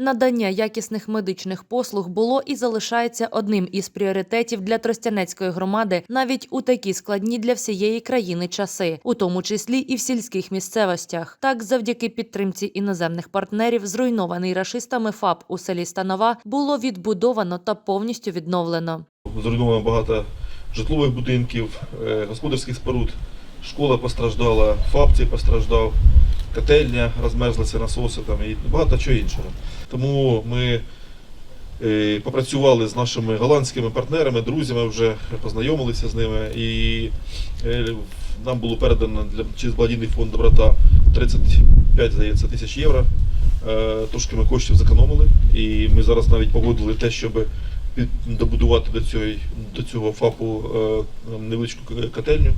Надання якісних медичних послуг було і залишається одним із пріоритетів для Тростянецької громади навіть у такі складні для всієї країни часи, у тому числі і в сільських місцевостях. Так, завдяки підтримці іноземних партнерів, зруйнований рашистами ФАП у селі Станова було відбудовано та повністю відновлено. Зруйновано багато житлових будинків, е, господарських споруд. Школа постраждала, ФАП цей постраждав, котельня розмерзлася, насоси там і багато чого іншого. Тому ми е, попрацювали з нашими голландськими партнерами, друзями, вже познайомилися з ними. І е, нам було передано для через благодійний фонд доброта 35 здається, тисяч євро. Е, Трошки ми коштів зекономили, і ми зараз навіть погодили те, щоб добудувати до цього, до цього ФАПу невеличку котельню,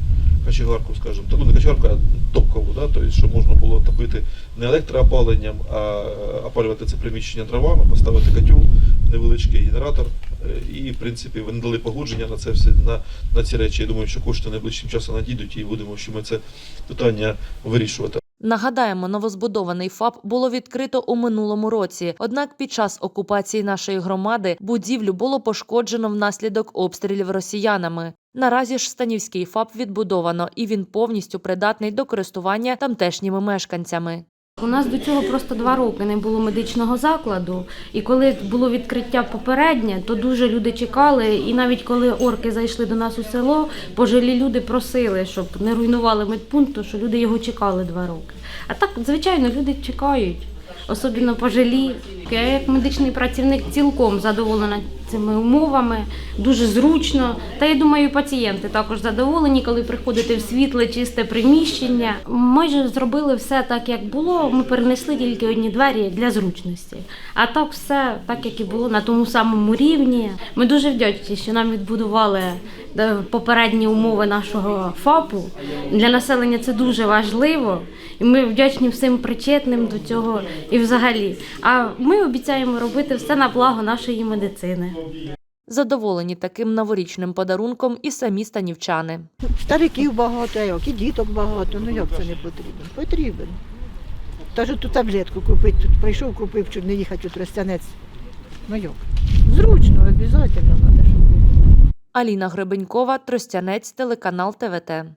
качегарку, скажімо, ну не качегарку, а топкову, да? тобто, щоб можна було топити не електроопаленням, а опалювати це приміщення дровами, поставити котел, невеличкий генератор. е, І, в принципі, вони дали погодження на це все на, на ці речі. Я думаю, що кошти найближчим часом надійдуть і будемо, що ми це питання вирішувати. Нагадаємо, новозбудований ФАП було відкрито у минулому році. Однак під час окупації нашої громади будівлю було пошкоджено внаслідок обстрілів росіянами. Наразі ж Станівський ФАП відбудовано і він повністю придатний до користування тамтешніми мешканцями. У нас до цього просто два роки не було медичного закладу. І коли було відкриття попереднє, то дуже люди чекали. І навіть коли орки зайшли до нас у село, пожилі люди просили, щоб не руйнували медпункт, тому що люди його чекали два роки. А так, звичайно, люди чекають, особливо пожилі. Я як медичний працівник цілком задоволена цими умовами, дуже зручно. Та я думаю, пацієнти також задоволені, коли приходите в світле, чисте приміщення. Майже зробили все так, як було. Ми перенесли тільки одні двері для зручності. А так все так, як і було на тому самому рівні. Ми дуже вдячні, що нам відбудували попередні умови нашого ФАПу. Для населення це дуже важливо, і ми вдячні всім причетним до цього і взагалі. А ми обіцяємо робити все на благо нашої медицини. Задоволені таким новорічним подарунком і самі станівчани. Стариків багато, а як, і діток багато. Ну як це не потрібен? Потрібен. Та ж ту таблетку купити, тут прийшов, купив, щоб не їхати у Тростянець. Ну як? Зручно, обов'язково. Аліна Гребенькова, Тростянець, телеканал ТВТ.